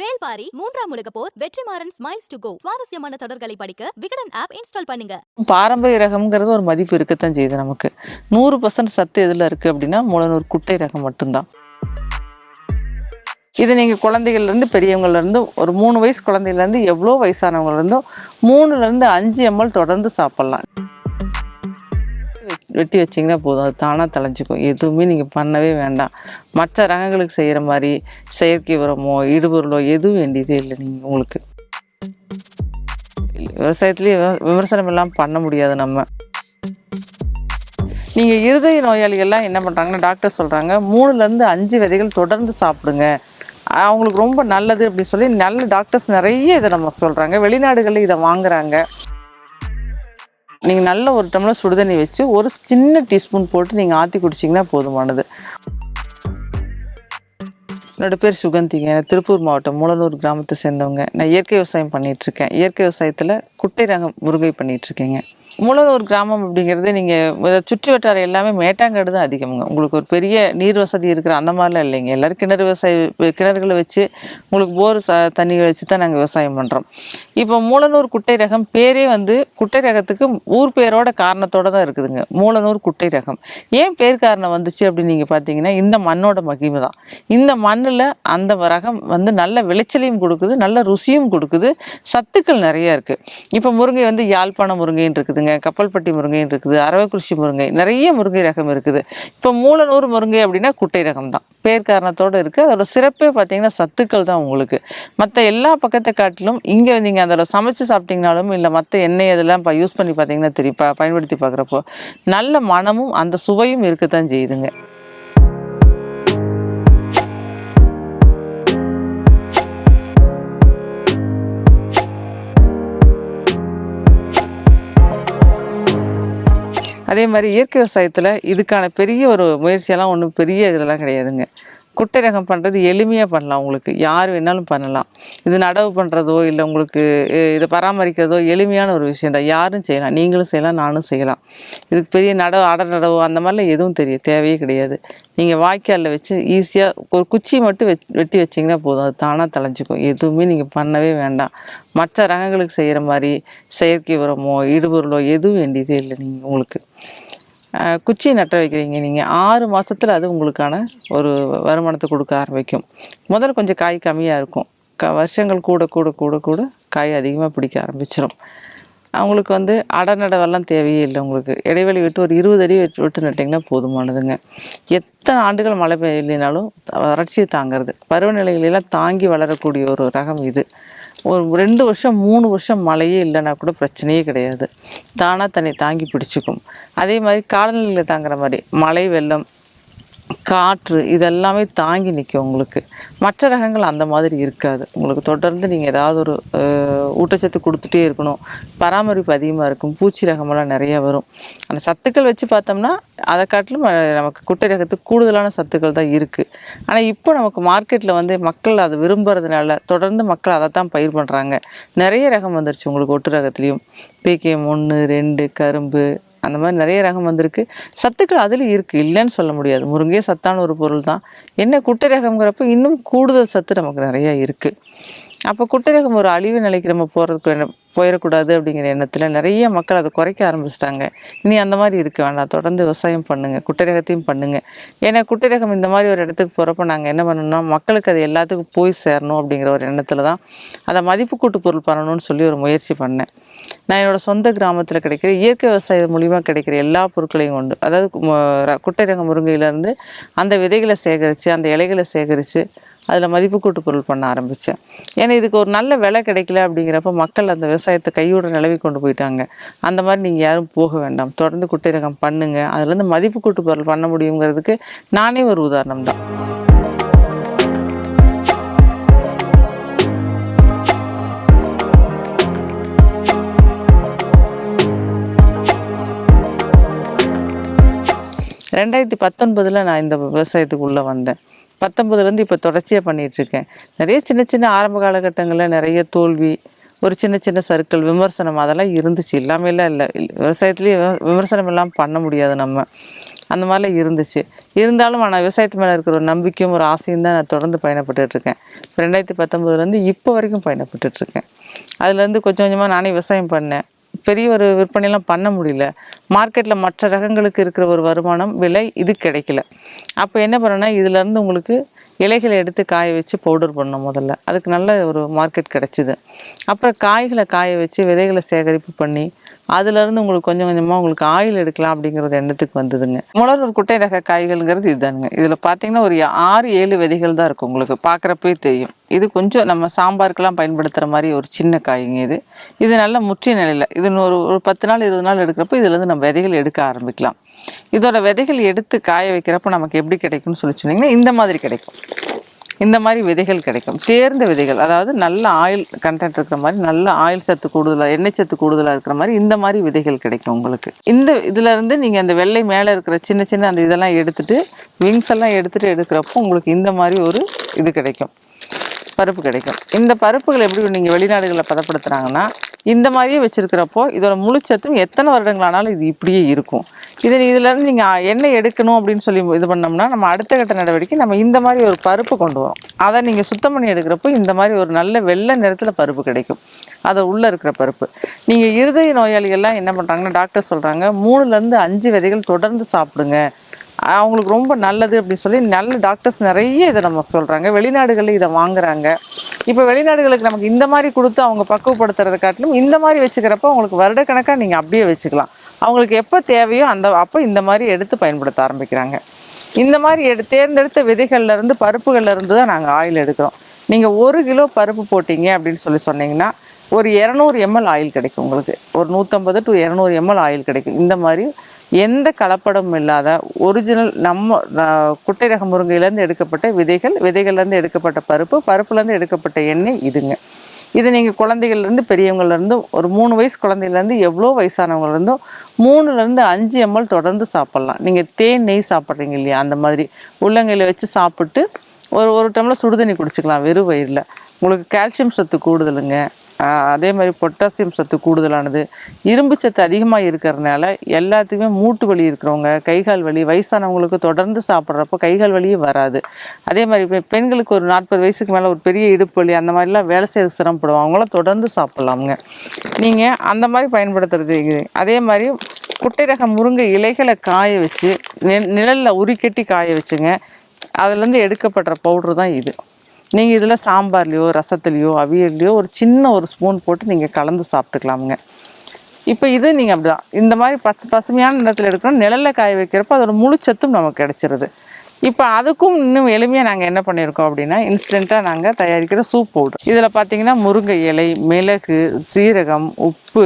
வேல்பாரி மூன்றாம் உலக போர் வெற்றிமாறன் ஸ்மைல்ஸ் டு கோ சுவாரஸ்யமான தொடர்களை படிக்க விகடன் ஆப் இன்ஸ்டால் பண்ணுங்க. பாரம்பரிய ரகம்ங்கிறது ஒரு மதிப்பு இருக்கத்தான் செய்யுது நமக்கு. நூறு பர்சன்ட் சத்து எதில் இருக்குது அப்படின்னா முழநூறு குட்டை ரகம் மட்டும்தான். இது நீங்கள் குழந்தைகள்லேருந்து பெரியவங்கள்லேருந்து ஒரு மூணு வயசு குழந்தையிலேருந்து எவ்வளோ வயசானவங்கலேருந்தும் மூணுலேருந்து அஞ்சு எம்எல் தொடர்ந்து சாப்பிட்லாம். வெட்டி வச்சிங்கன்னா போதும். அது தானாக தலைஞ்சிக்கும் எதுவுமே நீங்கள் பண்ணவே வேண்டாம். மற்ற ரகங்களுக்கு செய்கிற மாதிரி செயற்கை உரமோ இடுபொருளோ எதுவும் வேண்டியதே இல்லை நீங்கள் உங்களுக்கு. விவசாயத்துலேயே விமர்சனம் எல்லாம் பண்ண முடியாது நம்ம. நீங்கள் இருதய நோயாளிகள்லாம் என்ன பண்ணுறாங்கன்னா டாக்டர் சொல்கிறாங்க மூணுலேருந்து அஞ்சு விதைகள் தொடர்ந்து சாப்பிடுங்க. அவங்களுக்கு ரொம்ப நல்லது அப்படின்னு சொல்லி நல்ல டாக்டர்ஸ் நிறைய இதை நம்ம சொல்கிறாங்க வெளிநாடுகளில் இதை வாங்குறாங்க. நீங்கள் நல்ல ஒரு டம்ளர் சுடுதண்ணி வச்சு ஒரு சின்ன டீஸ்பூன் போட்டு நீங்கள் ஆற்றி குடிச்சிங்கன்னா போதுமானது. என்னோட பேர் சுகந்திங்க. நான் திருப்பூர் மாவட்டம் மூலனூர் கிராமத்தை சேர்ந்தவங்க. நான் இயற்கை விவசாயம் பண்ணிட்டு இருக்கேன். இயற்கை விவசாயத்தில் குட்டை ரகம் முருங்கை பண்ணிட்டு இருக்கேங்க. மூலனூர் கிராமம் அப்படிங்கிறது நீங்கள் சுற்றி வட்டார எல்லாமே மேட்டாங்காடு தான் அதிகமுங்க. உங்களுக்கு ஒரு பெரிய நீர் வசதி இருக்கிற அந்த மாதிரிலாம் இல்லைங்க. எல்லோரும் கிணறு விவசாய கிணறுகளை வச்சு உங்களுக்கு போர் ச தண்ணியை வச்சு தான் நாங்கள் விவசாயம் பண்ணுறோம் இப்போ மூலனூர் குட்டை ரகம் பேரே வந்து குட்டை ரகத்துக்கு ஊர் பேரோட காரணத்தோடு தான் இருக்குதுங்க. மூலனூர் குட்டை ரகம். ஏன் பேர் காரணம் வந்துச்சு அப்படின்னு நீங்கள் பார்த்தீங்கன்னா இந்த மண்ணோட மகிமை தான். இந்த மண்ணில் அந்த ரகம் வந்து நல்ல விளைச்சலையும் கொடுக்குது நல்ல ருசியும் கொடுக்குது. சத்துக்கள் நிறைய இருக்குது இப்போ முருங்கை வந்து யாழ்ப்பாண முருங்கைன்னு இருக்குதுங்க கப்பல்பட்டி முருங்கைன்னு இருக்குது. அரவக்குறிச்சி முருங்கை. நிறைய முருங்கை ரகம் இருக்குது. இப்போ மூலநூறு முருங்கை அப்படின்னா குட்டை ரகம் தான். பேர் காரணத்தோடு இருக்குது அதோட சிறப்பே பார்த்தீங்கன்னா சத்துக்கள் தான் உங்களுக்கு. மற்ற எல்லா பக்கத்தை காட்டிலும் இங்கே நீங்கள் அதில் சமைச்சு சாப்பிட்டீங்கனாலும் இல்லை மற்ற எண்ணெய் இதெல்லாம் இப்போ யூஸ் பண்ணி பார்த்தீங்கன்னா திருப்பி பயன்படுத்தி பார்க்குறப்போ நல்ல மனமும் அந்த சுவையும் இருக்கத்தான் செய்யுதுங்க. அதே மாதிரி இயற்கை விவசாயத்தில் இதுக்கான பெரிய ஒரு முயற்சியெல்லாம் ஒன்றும் பெரிய இதெல்லாம் கிடையாதுங்க. குட்டை ரகம் பண்ணுறது எளிமையாக பண்ணலாம் உங்களுக்கு. யார் வேணாலும் பண்ணலாம். இது நடவு பண்ணுறதோ இல்லை உங்களுக்கு இதை பராமரிக்கிறதோ எளிமையான ஒரு விஷயம் தான். யாரும் செய்யலாம். நீங்களும் செய்யலாம் நானும் செய்யலாம். இதுக்கு பெரிய நடவு அடர் நடவு அந்த மாதிரிலாம் எதுவும் தெரிய தேவையே கிடையாது. நீங்கள் வாய்க்காலில் வச்சு ஈஸியாக ஒரு குச்சி மட்டும் வெட்டி வச்சிங்கன்னா போதும். அது தானாக தலைஞ்சிக்கும் எதுவுமே நீங்கள் பண்ணவே வேண்டாம். மற்ற ரகங்களுக்கு செய்கிற மாதிரி செயற்கை உரமோ இடுபொருளோ எதுவும் வேண்டியதே இல்லை நீங்கள் உங்களுக்கு. குச்சி நட்ட வைக்கிறீங்க நீங்கள் ஆறு மாதத்தில் அது உங்களுக்கான ஒரு வருமானத்தை கொடுக்க ஆரம்பிக்கும். முதல்ல கொஞ்சம் காய் கம்மியாக இருக்கும். க வருஷங்கள் கூட கூட கூட கூட காய் அதிகமாக பிடிக்க ஆரம்பிச்சிடும் அவங்களுக்கு வந்து அடநடவெல்லாம் தேவையே இல்லை உங்களுக்கு. இடைவெளி விட்டு ஒரு இருபது அடி விட்டு விட்டு நட்டிங்கன்னா போதுமானதுங்க. எத்தனை ஆண்டுகள் மழை பெய்யலைனாலும் வறட்சியை தாங்கிறது. பருவநிலைகளெல்லாம் தாங்கி வளரக்கூடிய ஒரு ரகம் இது. ஒரு ரெண்டு வருஷம் மூணு வருஷம் மழையே இல்லைன்னா கூட பிரச்சனையே கிடையாது. தானாக தன்னை தாங்கி பிடிச்சிக்கும். அதே மாதிரி காலநிலையில் தாங்குற மாதிரி மழை வெள்ளம் காற்று இதெல்லாமே தாங்கி நிற்கும் உங்களுக்கு. மற்ற ரகங்கள் அந்த மாதிரி இருக்காது. உங்களுக்கு தொடர்ந்து நீங்கள் ஏதாவது ஒரு ஊட்டச்சத்து கொடுத்துட்டே இருக்கணும். பராமரிப்பு அதிகமாக இருக்கும். பூச்சி ரகமெல்லாம் நிறைய வரும். அந்த சத்துக்கள் வச்சு பார்த்தோம்னா அதை காட்டிலும் நமக்கு குட்டை ரகத்துக்கு கூடுதலான சத்துக்கள் தான் இருக்குது ஆனால் இப்போ நமக்கு மார்க்கெட்டில் வந்து மக்கள் அதை விரும்புறதுனால தொடர்ந்து மக்கள் அதை தான் பயிர் பண்ணுறாங்க நிறைய ரகம் வந்துருச்சு உங்களுக்கு ஒட்டு ரகத்துலேயும். பிகேஎம் ஒன்று ரெண்டு கரும்பு அந்த மாதிரி நிறைய ரகம் வந்திருக்கு. சத்துக்கள் அதில் இருக்குது இல்லைன்னு சொல்ல முடியாது. முருங்கையே சத்தான ஒரு பொருள் தான் என்ன குட்டை ரகங்கிறப்போ இன்னும் கூடுதல் சத்து நமக்கு நிறையா இருக்குது அப்போ குட்டரகம் ஒரு அழிவு நிலைக்கு நம்ம போகிறதுக்கு போயிடக்கூடாது அப்படிங்கிற எண்ணத்தில் நிறைய மக்கள் அதை குறைக்க ஆரம்பிச்சிட்டாங்க. இனி அந்த மாதிரி இருக்க வேண்டாம். தொடர்ந்து விவசாயம் பண்ணுங்கள் குட்டரகத்தையும் பண்ணுங்கள் ஏன்னா குட்டரகம் இந்த மாதிரி ஒரு இடத்துக்கு போகிறப்ப நாங்கள் என்ன பண்ணணும்னா மக்களுக்கு அது எல்லாத்துக்கும் போய் சேரணும் அப்படிங்கிற ஒரு எண்ணத்தில் தான் அதை மதிப்பு கூட்டு பொருள் பண்ணணும்னு சொல்லி ஒரு முயற்சி பண்ணேன். நான் என்னோடய சொந்த கிராமத்தில் கிடைக்கிற இயற்கை விவசாயம் மூலிமா கிடைக்கிற எல்லா பொருட்களையும் கொண்டு அதாவது ம- முருங்கையிலேருந்து அந்த விதைகளை சேகரித்து அந்த இலைகளை சேகரித்து அதில் மதிப்பு கூட்டு பொருள் பண்ண ஆரம்பித்தேன் ஏன்னா இதுக்கு ஒரு நல்ல விலை கிடைக்கல அப்படிங்கிறப்ப மக்கள் அந்த விவசாயத்தை கையோட நிலவி கொண்டு போயிட்டாங்க. அந்த மாதிரி நீங்கள் யாரும் போக வேண்டாம். தொடர்ந்து குட்டை ரகம் பண்ணுங்கள் அதுலேருந்து மதிப்பு கூட்டு பொருள் பண்ண முடியுங்கிறதுக்கு நானே ஒரு உதாரணம் தான். ரெண்டாயிரத்தி பத்தொன்பதில் நான் இந்த விவசாயத்துக்கு உள்ளே வந்தேன். பத்தொன்பதுலேருந்து இப்போ தொடர்ச்சியாக பண்ணிகிட்ருக்கேன் நிறைய சின்ன சின்ன ஆரம்ப காலகட்டங்களில் நிறைய தோல்வி ஒரு சின்ன சின்ன சர்க்கிள் விமர்சனம் அதெல்லாம் இருந்துச்சு. இல்லாமலாம் இல்லை. விவசாயத்துலேயே விமர்சனம் எல்லாம் பண்ண முடியாது நம்ம. அந்த மாதிரிலாம் இருந்துச்சு. இருந்தாலும் நான் விவசாயத்து மேலே இருக்கிற ஒரு நம்பிக்கையும் ஒரு ஆசையும் தான் நான் தொடர்ந்து பயணப்பட்டுட்ருக்கேன். ரெண்டாயிரத்தி பத்தொம்போதுலேருந்து இப்போ வரைக்கும் பயணப்பட்டுட்ருக்கேன். அதுலேருந்து கொஞ்சம் கொஞ்சமாக நானே விவசாயம் பண்ணேன். பெரிய ஒரு விற்பனைலாம் பண்ண முடியல. மார்க்கெட்டில் மற்ற ரகங்களுக்கு இருக்கிற ஒரு வருமானம் விலை இது கிடைக்கல. அப்போ என்ன பண்ணேன்னா இதுலேருந்து உங்களுக்கு இலைகளை எடுத்து காய வச்சு பவுடர் பண்ணோம் முதல்ல. அதுக்கு நல்ல ஒரு மார்க்கெட் கிடச்சிது. அப்புறம் காய்களை காய வச்சு விதைகளை சேகரிப்பு பண்ணி அதுலேருந்து உங்களுக்கு கொஞ்சம் கொஞ்சமாக உங்களுக்கு ஆயில் எடுக்கலாம் அப்படிங்கிற ஒரு எண்ணத்துக்கு வந்ததுங்க. முளர் ஒரு குட்டை ரக காய்கள்ங்கிறது இதுதானுங்க. இதில் பார்த்தீங்கன்னா ஒரு ஆறு ஏழு விதைகள் தான் இருக்கும் உங்களுக்கு. பார்க்குறப்பே தெரியும். இது கொஞ்சம் நம்ம சாம்பாருக்கெல்லாம் பயன்படுத்துகிற மாதிரி ஒரு சின்ன காய்ங்க இது. இது நல்ல முற்றிய நிலையில். இது ஒரு ஒரு பத்து நாள் இருபது நாள் எடுக்கிறப்ப இதுலேருந்து நம்ம விதைகள் எடுக்க ஆரம்பிக்கலாம். இதோட விதைகள் எடுத்து காய வைக்கிறப்ப நமக்கு எப்படி கிடைக்கும்னு சொல்லி சொன்னீங்கன்னா இந்த மாதிரி கிடைக்கும். இந்த மாதிரி விதைகள் கிடைக்கும். தேர்ந்த விதைகள் அதாவது நல்ல ஆயில் கண்டென்ட் இருக்கிற மாதிரி நல்ல ஆயில் சத்து கூடுதலாக எண்ணெய் சத்து கூடுதலாக இருக்கிற மாதிரி இந்த மாதிரி விதைகள் கிடைக்கும் உங்களுக்கு. இந்த இதுலேருந்து நீங்கள் அந்த வெள்ளை மேலே இருக்கிற சின்ன சின்ன அந்த இதெல்லாம் எடுத்துகிட்டு விங்ஸ் எல்லாம் எடுத்துகிட்டு எடுக்கிறப்போ உங்களுக்கு இந்த மாதிரி ஒரு இது கிடைக்கும். பருப்பு கிடைக்கும். இந்த பருப்புகள் எப்படி நீங்கள் வெளிநாடுகளில் பதப்படுத்துகிறாங்கன்னா இந்த மாதிரியே வச்சுருக்கிறப்போ இதோட முழுச்சத்தும் எத்தனை வருடங்களானாலும் இது இப்படியே இருக்கும். இது இதுலேருந்து நீங்கள் எண்ணெய் எடுக்கணும் அப்படின்னு சொல்லி இது பண்ணோம்னா நம்ம அடுத்த கட்ட நடவடிக்கை நம்ம இந்த மாதிரி ஒரு பருப்பு கொண்டு வரோம். அதை நீங்கள் சுத்தம் பண்ணி எடுக்கிறப்போ இந்த மாதிரி ஒரு நல்ல வெள்ளை நிறத்தில் பருப்பு கிடைக்கும். அதை உள்ளே இருக்கிற பருப்பு. நீங்கள் இருதய நோயாளிகள்லாம் என்ன பண்ணுறாங்கன்னா டாக்டர் சொல்கிறாங்க மூணுலேருந்து அஞ்சு விதைகள் தொடர்ந்து சாப்பிடுங்க. அவங்களுக்கு ரொம்ப நல்லது அப்படின்னு சொல்லி நல்ல டாக்டர்ஸ் நிறைய இதை நமக்கு சொல்கிறாங்க வெளிநாடுகளில் இதை வாங்குறாங்க. இப்போ வெளிநாடுகளுக்கு நமக்கு இந்த மாதிரி கொடுத்து அவங்க பக்குவப்படுத்துறதை காட்டிலும் இந்த மாதிரி வச்சுக்கிறப்ப அவங்களுக்கு வருடக்கணக்காக நீங்கள் அப்படியே வச்சுக்கலாம். அவங்களுக்கு எப்போ தேவையோ அந்த அப்போ இந்த மாதிரி எடுத்து பயன்படுத்த ஆரம்பிக்கிறாங்க. இந்த மாதிரி எடு தேர்ந்தெடுத்த விதைகள்லேருந்து பருப்புகள்லேருந்து இருந்து தான் நாங்கள் ஆயில் எடுக்கிறோம். நீங்கள் ஒரு கிலோ பருப்பு போட்டீங்க அப்படின்னு சொல்லி சொன்னீங்கன்னா ஒரு இரநூறு எம்எல் ஆயில் கிடைக்கும் உங்களுக்கு. ஒரு நூற்றம்பது டு இரநூறு எம்எல் ஆயில் கிடைக்கும். இந்த மாதிரி எந்த கலப்படமும் இல்லாத ஒரிஜினல் நம்ம குட்டை ரக முருங்கையிலேருந்து எடுக்கப்பட்ட விதைகள் விதைகள்லேருந்து எடுக்கப்பட்ட பருப்பு பருப்புலேருந்து எடுக்கப்பட்ட எண்ணெய் இதுங்க. இது நீங்கள் குழந்தைகள்லேருந்து பெரியவங்கள்லேருந்து ஒரு மூணு வயசு குழந்தையிலேருந்து எவ்வளோ வயசானவங்கலேருந்தும் மூணுலேருந்து அஞ்சு எம்எல் தொடர்ந்து சாப்பிட்லாம். நீங்கள் தேன் நெய் சாப்பிட்றீங்க இல்லையா அந்த மாதிரி. உள்ளங்கையில் வச்சு சாப்பிட்டு ஒரு ஒரு டம்ளர் சுடுதண்ணி குடிச்சிக்கலாம் வெறும் வயிறில். உங்களுக்கு கால்சியம் சத்து கூடுதலுங்க. அதே மாதிரி பொட்டாசியம் சத்து கூடுதலானது. இரும்பு சத்து அதிகமாக இருக்கிறதுனால எல்லாத்துக்குமே மூட்டு வலி இருக்கிறவங்க கைகால் வலி வயசானவங்களுக்கு தொடர்ந்து சாப்பிட்றப்போ கைகால் வலியே வராது. அதே மாதிரி இப்போ பெண்களுக்கு ஒரு நாற்பது வயசுக்கு மேலே ஒரு பெரிய இடுப்பு வலி அந்த மாதிரிலாம் வேலை செய்ய சிரமப்படுவாங்க. அவங்களாம் தொடர்ந்து சாப்பிட்லாமுங்க. நீங்கள் அந்த மாதிரி பயன்படுத்துறது அதே மாதிரி குட்டை ரக முருங்கை இலைகளை காய வச்சு நெ நிழலில் உரிக்கட்டி காய வச்சுங்க. அதுலேருந்து எடுக்கப்படுற பவுட்ரு தான் இது. நீங்கள் இதில் சாம்பார்லேயோ ரசத்துலேயோ அவியல்லையோ ஒரு சின்ன ஒரு ஸ்பூன் போட்டு நீங்கள் கலந்து சாப்பிட்டுக்கலாமுங்க. இப்போ இது நீங்கள் அப்படிதான். இந்த மாதிரி பச்சை பசுமையான நிறத்தில் எடுக்கணும். நிழலில் காய வைக்கிறப்ப அதோட முழுச்சத்தும் நமக்கு கிடச்சிருது. இப்போ அதுக்கும் இன்னும் எளிமையாக நாங்கள் என்ன பண்ணியிருக்கோம் அப்படின்னா இன்ஸ்டண்ட்டாக நாங்கள் தயாரிக்கிற சூப் பவுடர் இதில் பார்த்தீங்கன்னா முருங்கை இலை மிளகு சீரகம் உப்பு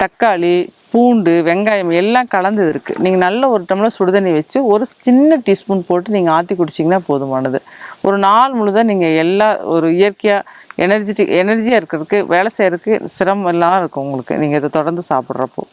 தக்காளி பூண்டு வெங்காயம் எல்லாம் கலந்து இருக்குது நீங்கள் நல்ல ஒரு டம்ளர் சுடுதண்ணி வச்சு ஒரு சின்ன டீஸ்பூன் போட்டு நீங்கள் ஆற்றி குடிச்சிங்கன்னா போதுமானது. ஒரு நாள் முழுதாக நீங்கள் எல்லா ஒரு இயற்கையாக எனர்ஜெட்டிக் எனர்ஜியாக இருக்கிறதுக்கு வேலை செய்கிறதுக்கு சிரமம் இல்லாமல் இருக்கும் உங்களுக்கு. நீங்கள் இதை தொடர்ந்து சாப்பிட்றப்போ.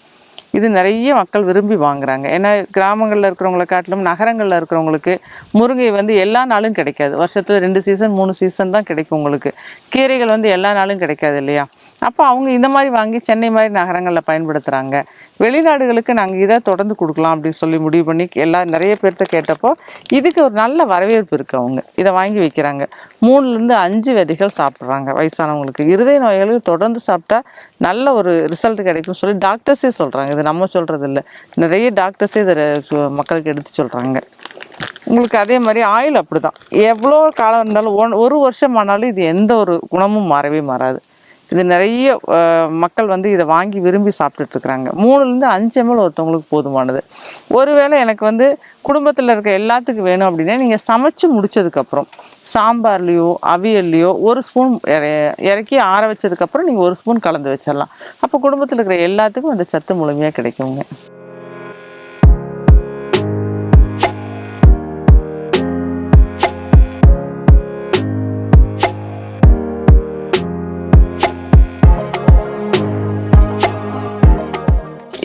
இது நிறைய மக்கள் விரும்பி வாங்குறாங்க. ஏன்னா கிராமங்களில் இருக்கிறவங்களை காட்டிலும் நகரங்களில் இருக்கிறவங்களுக்கு முருங்கை வந்து எல்லா நாளும் கிடைக்காது. வருஷத்தில் ரெண்டு சீசன் மூணு சீசன் தான் கிடைக்கும் உங்களுக்கு. கீரைகள் வந்து எல்லா நாளும் கிடைக்காது இல்லையா? அப்போ அவங்க இந்த மாதிரி வாங்கி சென்னை மாதிரி நகரங்களில் பயன்படுத்துகிறாங்க வெளிநாடுகளுக்கு நாங்கள் இதை தொடர்ந்து கொடுக்கலாம் அப்படின்னு சொல்லி முடிவு பண்ணி எல்லா நிறைய பேர்த்த கேட்டப்போ இதுக்கு ஒரு நல்ல வரவேற்பு இருக்குது அவங்க. இதை வாங்கி வைக்கிறாங்க. மூணுலேருந்து அஞ்சு விதைகள் சாப்பிட்றாங்க வயசானவங்களுக்கு. இருதய நோய்களுக்கு தொடர்ந்து சாப்பிட்டா நல்ல ஒரு ரிசல்ட் கிடைக்கும் சொல்லி டாக்டர்ஸே சொல்கிறாங்க இது நம்ம சொல்கிறது இல்லை நிறைய டாக்டர்ஸே இதை சு- மக்களுக்கு எடுத்து சொல்கிறாங்க உங்களுக்கு அதே மாதிரி ஆயில் அப்படி தான் எவ்வளோ காலம் இருந்தாலும் ஒன் ஒரு வருஷம் ஆனாலும் இது எந்த ஒரு குணமும் மாறவே மாறாது. இது நிறைய மக்கள் வந்து இதை வாங்கி விரும்பி சாப்பிட்டுட்ருக்குறாங்க. மூணுலேருந்து அஞ்சு எம்எல் ஒருத்தவங்களுக்கு போதுமானது. ஒருவேளை எனக்கு வந்து குடும்பத்தில் இருக்க எல்லாத்துக்கும் வேணும் அப்படின்னா நீங்கள் சமைச்சு முடிச்சதுக்கப்புறம் சாம்பார்லேயோ அவியல்லையோ ஒரு ஸ்பூன் இறக்கி ஆற வச்சதுக்கப்புறம் நீங்கள் ஒரு ஸ்பூன் கலந்து வச்சிடலாம் அப்போ குடும்பத்தில் இருக்கிற எல்லாத்துக்கும் அந்த சத்து முழுமையாக கிடைக்குங்க.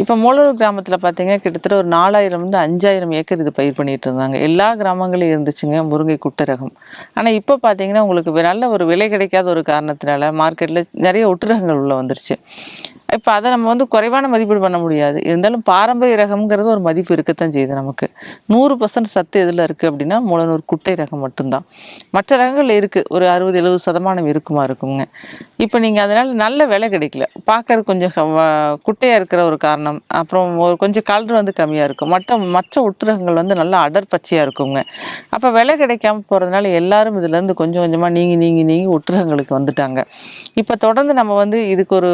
இப்போ மூலூர் கிராமத்தில் பார்த்தீங்கன்னா கிட்டத்தட்ட ஒரு நாலாயிரம் இருந்து அஞ்சாயிரம் ஏக்கர் இது பயிர் பண்ணிட்டு இருந்தாங்க. எல்லா கிராமங்களையும் இருந்துச்சுங்க முருங்கை குட்டரகம். ஆனால் இப்போ பார்த்தீங்கன்னா உங்களுக்கு நல்ல ஒரு விலை கிடைக்காத ஒரு காரணத்தினால மார்க்கெட்டில் நிறைய ஒட்டுரகங்கள் உள்ளே வந்துருச்சு. இப்போ அதை நம்ம வந்து குறைவான மதிப்பீடு பண்ண முடியாது. இருந்தாலும் பாரம்பரிய ரகம்ங்கிறது ஒரு மதிப்பு இருக்கத்தான் செய்யுது நமக்கு. நூறு பர்சன்ட் சத்து எதில் இருக்குது அப்படின்னா முழுநூறு குட்டை ரகம் மட்டும்தான். மற்ற ரகங்கள் இருக்குது ஒரு அறுபது எழுபது சதமானம் இருக்குமா இருக்குங்க. இப்போ நீங்கள் அதனால் நல்ல விலை கிடைக்கல. பார்க்கறது கொஞ்சம் குட்டையாக இருக்கிற ஒரு காரணம். அப்புறம் ஒரு கொஞ்சம் கலர் வந்து கம்மியாக இருக்கும். மற்ற மற்ற ஒட்டுரகங்கள் வந்து நல்லா அடர் பச்சையாக இருக்குங்க. அப்போ விலை கிடைக்காம போகிறதுனால எல்லாரும் இதுலேருந்து கொஞ்சம் கொஞ்சமாக நீங்கி நீங்கி நீங்கி ஒட்டுரகங்களுக்கு வந்துட்டாங்க. இப்போ தொடர்ந்து நம்ம வந்து இதுக்கு ஒரு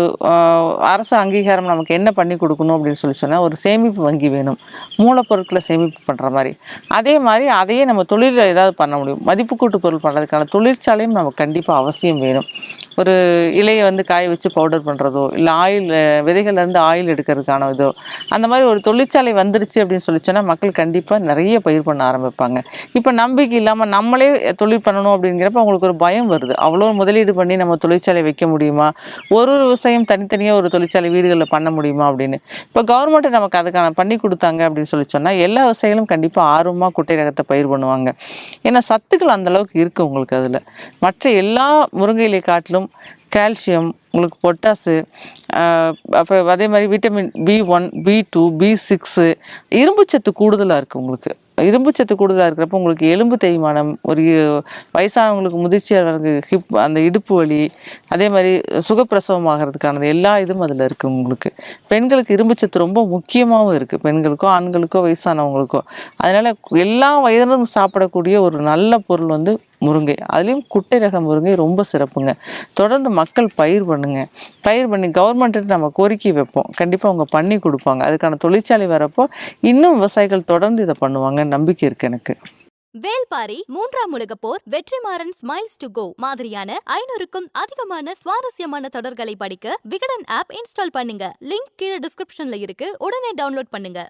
அரசு அங்கீகாரம் நமக்கு என்ன பண்ணி கொடுக்கணும் அப்படின்னு சொல்லி சொன்னால் ஒரு சேமிப்பு வங்கி வேணும். மூலப்பொருட்களை சேமிப்பு பண்ணுற மாதிரி. அதே மாதிரி அதையே நம்ம தொழிலில் ஏதாவது பண்ண முடியும். மதிப்பு கூட்டு பொருள் பண்ணுறதுக்கான தொழிற்சாலையும் நமக்கு கண்டிப்பாக அவசியம் வேணும். ஒரு இலையை வந்து காய வச்சு பவுடர் பண்ணுறதோ இல்லை ஆயில் விதைகள்லேருந்து ஆயில் எடுக்கிறதுக்கான இதோ அந்த மாதிரி ஒரு தொழிற்சாலை வந்துடுச்சு அப்படின்னு சொல்லி சொன்னால் மக்கள் கண்டிப்பாக நிறைய பயிர் பண்ண ஆரம்பிப்பாங்க. இப்போ நம்பிக்கை இல்லாமல் நம்மளே தொழில் பண்ணணும் அப்படிங்கிறப்ப அவங்களுக்கு ஒரு பயம் வருது. அவ்வளோ முதலீடு பண்ணி நம்ம தொழிற்சாலை வைக்க முடியுமா? ஒரு ஒரு விவசாயம் தனித்தனியாக ஒரு தொழிற்சாலை வீடுகளில் பண்ண முடியுமா அப்படின்னு. இப்போ கவர்மெண்ட்டை நமக்கு அதுக்கான பண்ணி கொடுத்தாங்க அப்படின்னு சொல்லி சொன்னால் எல்லா விவசாயிகளும் கண்டிப்பாக ஆர்வமாக குட்டை ரகத்தை பயிர் பண்ணுவாங்க. ஏன்னா சத்துக்கள் அந்த அளவுக்கு இருக்குது உங்களுக்கு அதில். மற்ற எல்லா முருங்கையிலே காட்டிலும் கால்சியம் உங்களுக்கு பொட்டாசு அப்புறம் அதே மாதிரி vitamin B one B two B six இரும்புச்சத்து கூடுதலாக இருக்குது உங்களுக்கு. இரும்பு சத்து கூடுதலாக இருக்கிறப்ப உங்களுக்கு எலும்பு தேய்மானம் ஒரு வயசானவங்களுக்கு முதிர்ச்சியாளர்களுக்கு ஹிப் அந்த இடுப்பு வலி அதே மாதிரி சுகப்பிரசவம் ஆகிறதுக்கானது எல்லா இதுவும் அதில் இருக்குது உங்களுக்கு. பெண்களுக்கு இரும்பு சத்து ரொம்ப முக்கியமாகவும் இருக்குது பெண்களுக்கோ ஆண்களுக்கோ வயசானவங்களுக்கோ. அதனால் எல்லா வயதினரும் சாப்பிடக்கூடிய ஒரு நல்ல பொருள் வந்து முருங்கை. அதுலேயும் குட்டை ரக முருங்கை ரொம்ப சிறப்புங்க. தொடர்ந்து மக்கள் பயிர் பண்ணுங்க. பயிர் பண்ணி கவர்மெண்ட்டு நம்ம கோரிக்கை வைப்போம். கண்டிப்பாக அவங்க பண்ணி கொடுப்பாங்க. அதுக்கான தொழிற்சாலை வரப்போ இன்னும் விவசாயிகள் தொடர்ந்து இதை பண்ணுவாங்க. நம்பிக்கை இருக்குது எனக்கு. வேல்பாரி மூன்றாம் உலக போர் வெற்றிமாறன் ஸ்மைல்ஸ் டு கோ மாதிரியான ஐநூறுக்கும் அதிகமான சுவாரஸ்யமான தொடர்களை படிக்க விகடன் ஆப் இன்ஸ்டால் பண்ணுங்க. லிங்க் கீழே டிஸ்கிரிப்ஷன்ல இருக்கு. உடனே டவுன்லோட் பண்ணுங்க.